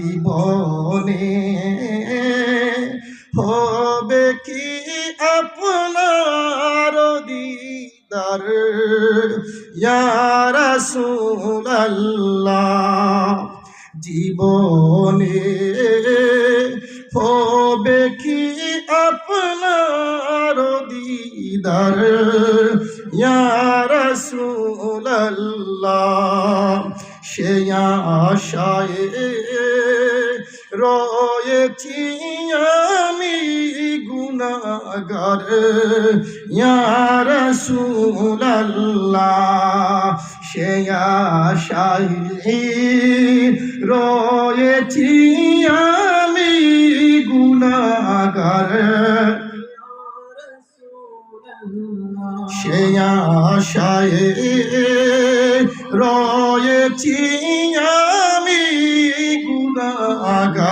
জীবনে হবে কি আপনার দিদার? ইয়ারসুল্লাহ জীবনে হবে কি আপনার দিদার? ইয়ারসুল্লাহ সে আশায় রয়েছি আমি গুনাগার ইয়ারসুল্লাহ সে আশায় রয়েছি আমি গুনাগার সে আশায় রয়েছি আমি গুনাগার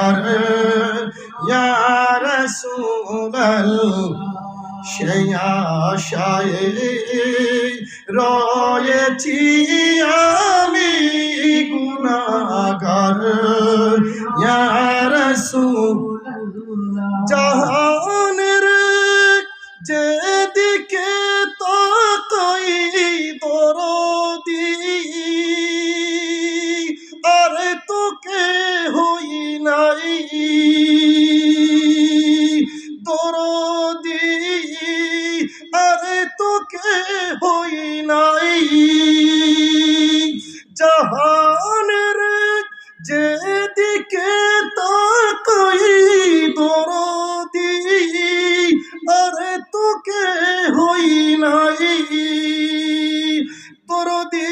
ইয়ারসুলাল সে আশায় রয়েছি আমি গুনাগার হই নাই। জাহানের যেদিকে তাকাই দরদি, আরে তোকে হই নাই। দরদি,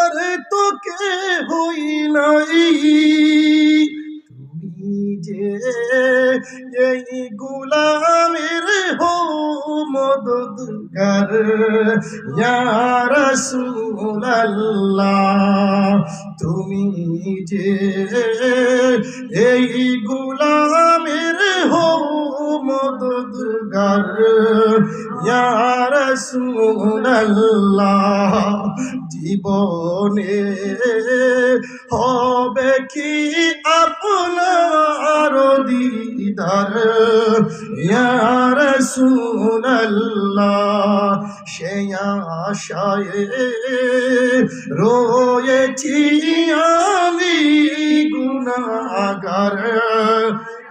আরে তোকে হই নাই। যে এই গুলামের হো মদদগার ইয়া রাসূলুল্লাহ তুমি যে এই গুলামের হো মদদগার রাসূলুল্লাহ জীবনে হবে কি আপনার দিদার রাসূলুল্লাহ সে আশায় রয়েছি আমি গুনাগার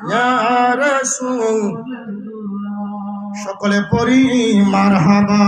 ইয়া রাসূল সকলে পড়ি মারহাবা।